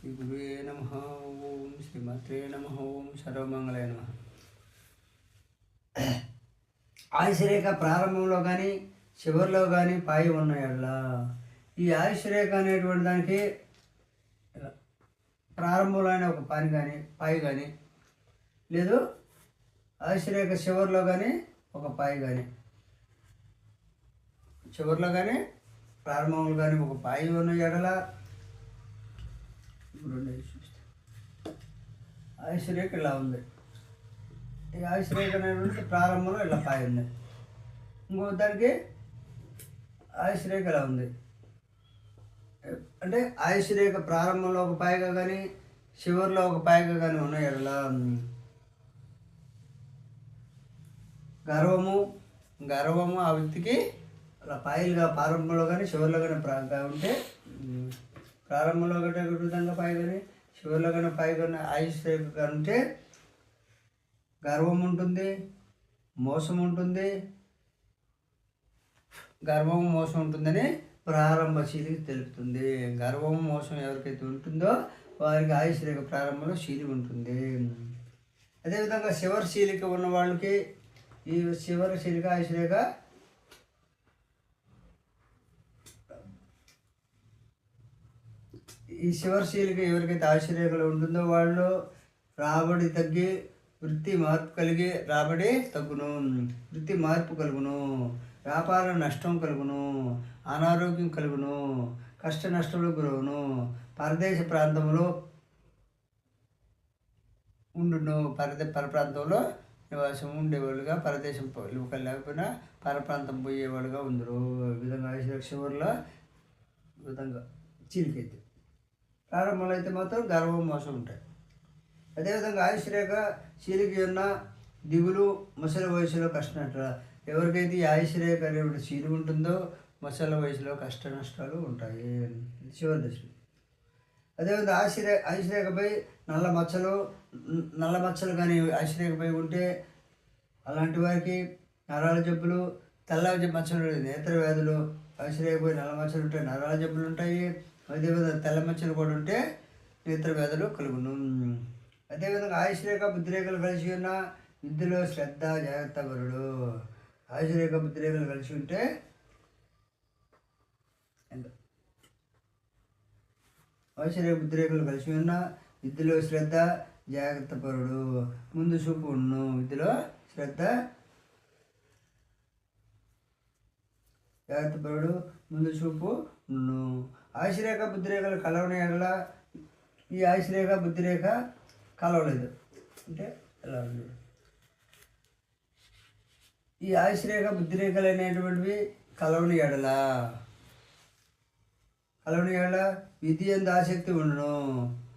శ్రీ గురువే నమ ఓం శ్రీమాత్రే నమ ఓం సర్వమంగళాయ నమ ఆయుషరేఖ ప్రారంభంలో కానీ చివరిలో కానీ పాయి ఉన్నాయల్లా ఈ ఆయుషరేఖ అనేటువంటి దానికి ప్రారంభంలో అయిన ఒక పాని కానీ పాయి కానీ లేదు ఆయుషరేఖ చివరిలో కానీ ఒక పాయి కానీ చివరిలో కానీ ప్రారంభంలో కానీ ఒక పాయి ఉన్న ఎడల రెండు చూస్తే. ఆయుషరేఖ ఇలా ఉంది. ఈ ఆయుషరేఖ అనేటువంటి ప్రారంభంలో ఇలా పాయి ఉంది. ఇంకో దానికి ఆయుషరేఖ ఇలా ఉంది. అంటే ఆయుషరేఖ ప్రారంభంలో ఒక పాయగా కానీ చివరిలో ఒక పాయగా కానీ ఉన్నాయి. అలా గర్వము గర్వము ఆ వ్యక్తికి అలా పాయలుగా ప్రారంభంలో కానీ చివరిలో కానీ ప్రా ఉంటే ప్రారంభంలో ఒకటి ఒక విధంగా చివరిలో కన్నా పాయ ఆయుష్ రేఖ గర్వం ఉంటుంది మోసం ఉంటుంది గర్వం మోసం ఉంటుందని ప్రారంభ శీలి తెలుపుతుంది. గర్వం మోసం ఎవరికైతే ఉంటుందో వారికి ఆయుష్ రేఖ ప్రారంభంలో శీలి ఉంటుంది. అదేవిధంగా శివరి శీలిక ఉన్న వాళ్ళకి ఈ శివరి శీలిక ఆయుష్ రేఖ ఈ శివశీలిక ఎవరికైతే ఆశ్చర్యకలు ఉంటుందో వాళ్ళు రాబడి తగ్గి వృత్తి మార్పు కలిగి రాబడి తగ్గును. వృత్తి మార్పు కలుగును. వ్యాపార నష్టం కలుగును. అనారోగ్యం కలుగును. కష్ట నష్టములు గురవును. పరదేశ ప్రాంతంలో ఉండును. పరద పరప్రాంతంలో నివాసం ఉండేవాళ్ళుగా పరదేశం పోలిక లేకపోయినా పరప్రాంతం పోయేవాళ్ళుగా ఉందరు విధంగా శివర్లో విధంగా చీలికైతే ప్రారంభంలో అయితే మాత్రం గర్వం మోసం ఉంటాయి. అదేవిధంగా ఆయుష్ రేఖ శీలికి ఉన్న దిగులు ముసలి వయసులో కష్టనష్ట ఎవరికైతే ఆయుష్ రేఖ అనేటువంటి శీలి ఉంటుందో ముసలి వయసులో కష్ట నష్టాలు ఉంటాయి. చివరి దశలు అదేవిధంగా ఆశిరే ఆయుషరేఖపై నల్ల మచ్చలు నల్ల మచ్చలు కానీ ఆయుషరేఖపై ఉంటే అలాంటి వారికి నరాల జబ్బులు తెల్ల జబ్బు మచ్చలు నేత్ర వ్యాధులు ఆయుషరేఖపై నల్ల మచ్చలు ఉంటాయి నరాల జబ్బులు ఉంటాయి. అదేవిధంగా తెల్ల మచ్చలు కూడా ఉంటే నేత్ర వ్యాధులు కలుగును. అదేవిధంగా ఆయుషరేఖ బుద్ధిరేఖలు కలిసి ఉన్న విద్యలో శ్రద్ధ జాగ్రత్త పరుడు. ఆయుషరేఖ బుద్ధిరేఖలు కలిసి ఉంటే ఆశ్చర్య బుద్ధిరేఖలు కలిసి ఉన్న విద్యలో శ్రద్ధ జాగ్రత్త పరుడు. ముందు చూపు ఉన్ను విద్యలో శ్రద్ధ జాగ్రత్తపడు ముందు చూపు ఉన్ను బుద్ధిరేఖలు కలవని ఎడల ఈ ఆశ్చర్యక బుద్ధిరేఖ కలవలేదు. అంటే ఎలా ఉంది? ఈ ఆశ్చర్యక బుద్ధిరేఖలు అనేటువంటివి కలవని ఎడల. కలవని ఎడల విద్య ఎంత ఆసక్తి ఉండను.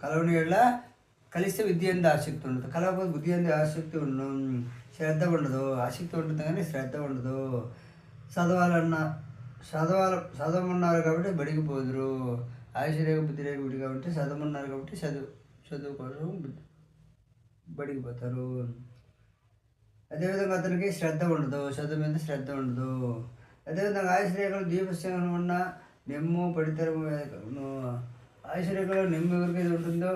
కలవని ఎడల కలిస్తే విద్య ఎంత ఆసక్తి ఉండదు. కలవకపోతే బుద్ధి ఎంత ఆసక్తి ఉండను శ్రద్ధ ఉండదు. ఆసక్తి ఉంటుంది కానీ శ్రద్ధ ఉండదు. చదవాలన్న చదవాలి చదవమన్నారు కాబట్టి బడికి పోదురు ఆయుషరేఖ బుద్ధి రేఖ బుద్ధి కాబట్టి చదవమన్నారు కాబట్టి చదువు చదువు కోసం బడికి పోతారు అదేవిధంగా అతనికి శ్రద్ధ ఉండదు చదువు మీద శ్రద్ధ ఉండదు. అదేవిధంగా ఆయుషరేఖలు దీపస్తంభం ఉన్న నిమ్ము పడితరం ఆయుష రేఖలో నిమ్ము ఎవరికైతే ఉంటుందో?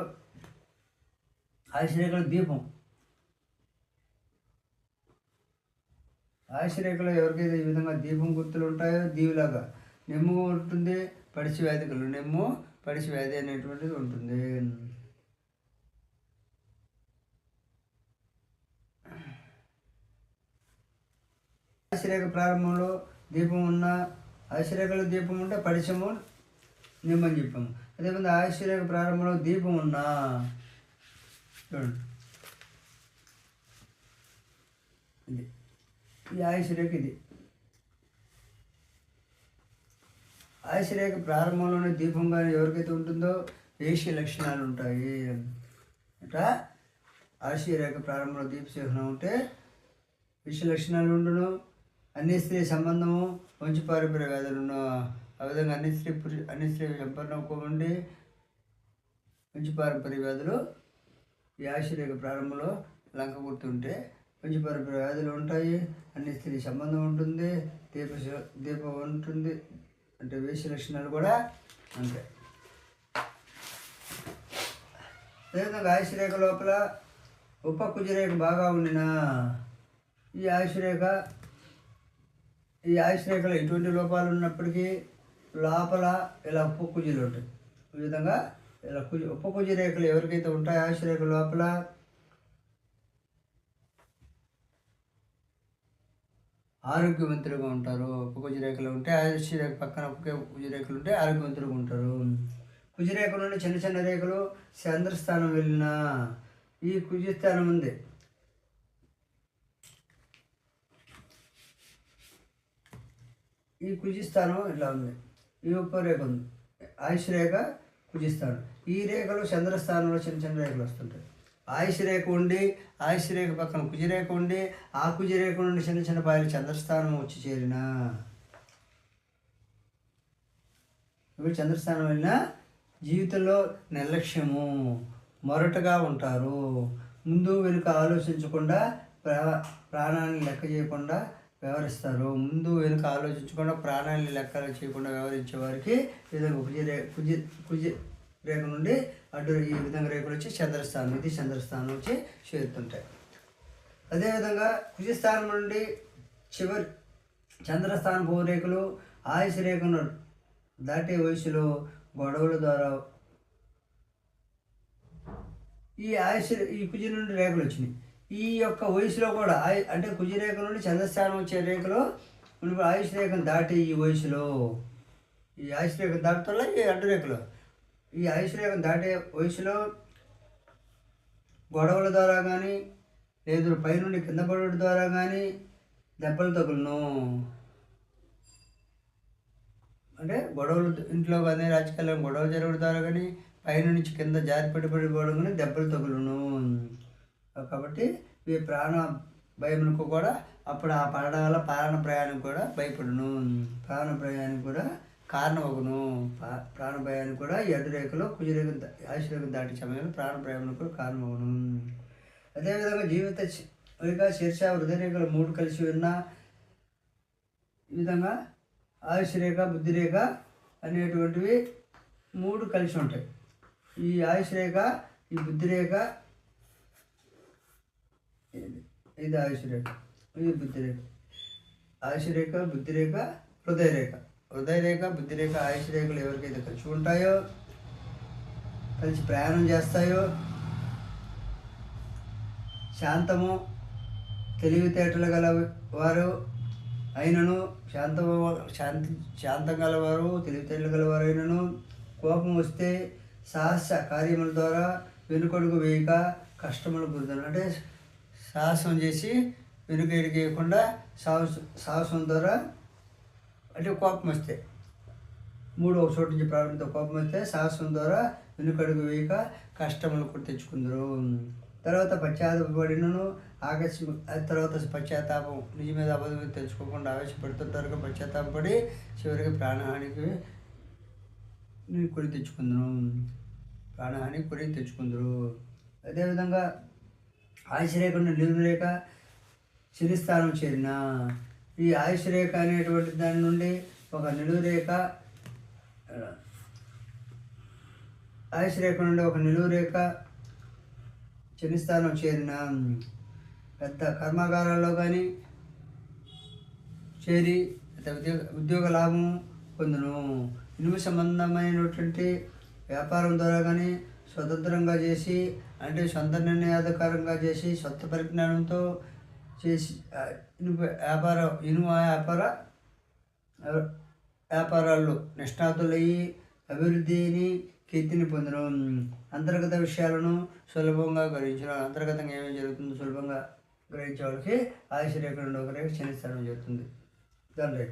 ఆయుషరేఖలో దీపం. ఆయుషరేఖలో ఎవరికైతే ఈ విధంగా దీపం గుర్తులు ఉంటాయో దీవులాగా నెమ్ము ఉంటుంది పడిచి వ్యాధికలు నెమ్ము పడిచి వ్యాధి అనేటువంటిది ఉంటుంది. ఆశ్రేఖ ప్రారంభంలో దీపం ఉన్న ఆశ్రేఖలో దీపం ఉంటే పడిచము నిమ్మని చెప్పాము. అదేవిధంగా ఆశ్రేఖ ప్రారంభంలో దీపం ఉన్నా చూడండి. ఇది. ఈ ఆయుషరేఖ ఇది. ఆయుషరేఖ ప్రారంభంలోనే దీపం కానీ ఎవరికైతే ఉంటుందో వేష్య లక్షణాలు ఉంటాయి. అట్లా ఆయుషరేఖ ప్రారంభంలో దీపశేఖనం ఉంటే విష లక్షణాలు ఉండును అన్ని స్త్రీ సంబంధము వంశ పారంపర్య ఉన్న ఆ విధంగా అన్ని స్త్రీ పురుష అన్ని స్త్రీ సంపన్నం ఉండి వంశ పారంపర్య వ్యాధులు ఈ ఆశ్చర్య ప్రారంభంలో లంక గుర్తుంటే వంశ వ్యాధులు ఉంటాయి. అన్ని స్త్రీ సంబంధం ఉంటుంది. దీప దీపం ఉంటుంది. అంటే వేష లక్షణాలు కూడా ఉంటాయి. అదేవిధంగా ఆయుష్ రేఖ లోపల ఉప కుజరేఖ బాగా ఉండిన ఈ ఆయుష్ రేఖ ఈ ఆయుష్ రేఖలో ఎటువంటి లోపాలు ఉన్నప్పటికీ లోపల ఇలా ఉప్పు కుజీలు ఉంటాయి. ఈ విధంగా ఇలా కుజ ఉప్పు కుజి రేఖలు ఎవరికైతే ఉంటాయో ఆయుష్ రేఖ లోపల ఆరోగ్యవంతులుగా ఉంటారు. ఉప్పు రేఖలు ఉంటే ఆయుష్ పక్కన ఒకే ఉంటే ఆరోగ్యవంతులుగా ఉంటారు. కుజి నుండి చిన్న చిన్న రేఖలు చంద్రస్థానం వెళ్ళిన ఈ కుజస్థానం ఉంది. ఈ కుజిస్థానం ఇలా ఉంది. ఈ ఉప్పు రేఖ ఉంది. ఆయుష్ రేఖ కుజిస్థానం. ఈ రేఖలు చంద్రస్థానంలో చిన్న చిన్న రేఖలు వస్తుంటాయి. ఆయుష్ రేఖ ఉండి ఆయుష్ రేఖ పక్కన కుజిరేఖ ఉండి ఆ కుజిరేఖ నుండి చిన్న చిన్న పాయలు చంద్రస్థానం వచ్చి చేరిన. ఇప్పుడు చంద్రస్థానం వెళ్ళిన జీవితంలో నిర్లక్ష్యము మొరటగా ఉంటారు. ముందు వెనుక ఆలోచించకుండా ప్రా ప్రాణాన్ని లెక్క చేయకుండా వ్యవహరిస్తారు. ముందు వెనుక ఆలోచించకుండా ప్రాణాన్ని లెక్కలు చేయకుండా వ్యవహరించే వారికి విధంగా కుజి కుజి రేఖ నుండి అడ్డు ఈ విధంగా రేఖలు వచ్చి చంద్రస్థానం ఇది చంద్రస్థానం వచ్చి చేరుతుంటాయి. అదేవిధంగా కుజిస్థానం నుండి చివరి చంద్రస్థాన భూరేఖలు ఆయుష్ రేఖను దాటే వయసులో గొడవల ద్వారా ఈ ఆయుష్ ఈ కుజి నుండి రేఖలు వచ్చినాయి. ఈ యొక్క వయసులో కూడా ఆయు అంటే కుజి రేఖ నుండి చంద్రస్థానం వచ్చే రేఖలో ఆయుష్ రేఖను దాటి ఈ వయసులో ఈ ఆయుష్ రేఖను దాటుతున్న ఈ అడ్డు రేఖలో ఈ ఆయుష్ దాటే వయసులో గొడవల ద్వారా కానీ లేదు పైనుండి కింద పడడం ద్వారా కానీ దెబ్బలు తగులును. అంటే గొడవలు ఇంట్లో కానీ రాజకీయాల్లో గొడవలు జరగడం ద్వారా కానీ పైనుంచి కింద జారి పడిపోవడం కానీ దెబ్బలు తగులును. కాబట్టి ఈ ప్రాణ భయమునకు కూడా అప్పుడు ఆ పడడం వల్ల ప్రాణ ప్రయాణం కూడా భయపడును. ప్రాణ ప్రయాణం కూడా కారణమగును. ప్రాణభయాన్ని కూడా ఎడ్డురేఖలో కుజరేఖ ఆయుషరేఖ దాటి సమయంలో ప్రాణభయాన్ని కూడా కారణమగును. అదేవిధంగా జీవిత రేఖ శీర్ష హృదయరేఖలు మూడు కలిసి ఉన్న ఈ విధంగా ఆయుష్ రేఖ అనేటువంటివి మూడు కలిసి ఉంటాయి. ఈ ఆయుష్ రేఖ ఈ బుద్ధిరేఖ ఇది ఇది రేఖ ఇది బుద్ధిరేఖ. రేఖ బుద్ధిరేఖ హృదయరేఖ. హృదయరేఖ బుద్ధిరేఖ బుద్ధి రేఖ ఆయుష్ రేఖలు ఎవరికైతే కలిసి ఉంటాయో కలిసి ప్రయాణం చేస్తాయో శాంతము తెలివితేటలు గల వారు అయినను శాంతము శాంతి శాంతం గలవారు తెలివితేటలు గలవారు అయినను కోపం వస్తే సాహస కార్యముల ద్వారా వెనుకడుగు వేయక కష్టములు పొందుతారు. అంటే సాహసం చేసి వెనుక ఎడిగేయకుండా సాహస సాహసం ద్వారా అంటే కోపం వస్తే. మూడు ఒక చోటు నుంచి ప్రారంభంతో కోపం వస్తే సాహసం ద్వారా వెనుకడుగు వేయక కష్టములు కూడా తెచ్చుకుందరు. తర్వాత పశ్చాత్తాపడినను ఆకస్మి ఆ తర్వాత పశ్చాత్తాపం నిజ మీద అబద్ధం తెచ్చుకోకుండా తెలుసుకోకుండా ఆవేశపడుతుంటారు పశ్చాత్తాపడి చివరికి ప్రాణహానికి కొని తెచ్చుకుందరు. ప్రాణహాని కొని తెచ్చుకుందరు. అదేవిధంగా ఆశ లేకుండా నిలువలేక నిలువు చేరిన ఈ ఆయుష్ రేఖ అనేటువంటి దాని నుండి ఒక నిలువు రేఖ ఆయుష్ రేఖ నుండి ఒక నిలువు రేఖ చిన్నస్థానం చేరిన పెద్ద కర్మాగారాల్లో కానీ చేరి పెద్ద ఉద్యోగ ఉద్యోగ లాభం పొందును. ఇనుము సంబంధమైనటువంటి వ్యాపారం ద్వారా కానీ స్వతంత్రంగా చేసి అంటే సొంత నిర్ణయాధికారంగా చేసి సొంత పరిజ్ఞానంతో చేసి ఇనుప వ్యాపార ఇనుము వ్యాపార వ్యాపారాల్లో నిష్ణాతులయ్యి అభివృద్ధిని కీర్తిని పొందడం అంతర్గత విషయాలను సులభంగా గ్రహించడం అంతర్గతంగా ఏమేమి జరుగుతుందో సులభంగా గ్రహించే వాళ్ళకి ఆయుష ఒకరికి నుండి ఒక జరుగుతుంది. దాని రేఖ.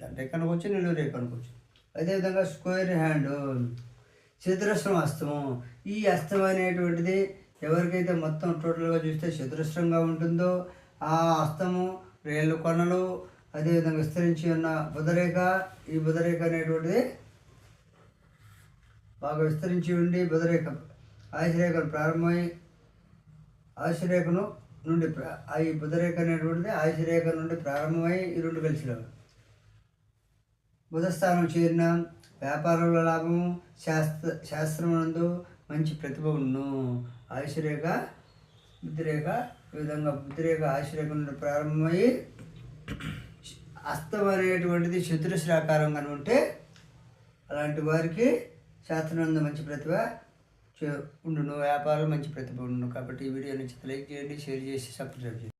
దాని రేఖ అనుకోవచ్చు నిలువ రేఖ అనుకోవచ్చు. అదేవిధంగా స్క్వేర్ హ్యాండ్ చతురస్రం అస్తమం ఈ అస్తం అనేటువంటిది ఎవరికైతే మొత్తం టోటల్గా చూస్తే చతురస్రంగా ఉంటుందో ఆ హస్తము రేళ్ళు కొనలు అదేవిధంగా విస్తరించి ఉన్న బుధరేఖ ఈ బుధరేఖ అనేటువంటిది బాగా విస్తరించి ఉండి బుధరేఖ ఆయుషరేఖను ప్రారంభమై ఆయుషరేఖను నుండి ఆ ఈ బుధరేఖ అనేటువంటిది ఆయుషరేఖ నుండి ప్రారంభమై ఈ రెండు కలిసిలో బుధస్థానం చేరిన వ్యాపారంలో లాభము శాస్త్ర శాస్త్రమునందు మంచి ప్రతిభ ఉన్ను ఆశ్రయగా బుద్ధిరేఖ ఈ విధంగా బుద్ధిరేఖ ఆయుషరేఖ నుండి ప్రారంభమయ్యి అస్తం అనేటువంటిది చతురస్రాకారం కనుక ఉంటే అలాంటి వారికి శాస్త్రనందు మంచి ప్రతిభ ఉండును. వ్యాపారం మంచి ప్రతిభ ఉండును. కాబట్టి ఈ వీడియో నచ్చితే లైక్ చేయండి షేర్ చేసి సబ్స్క్రైబ్ చేయండి.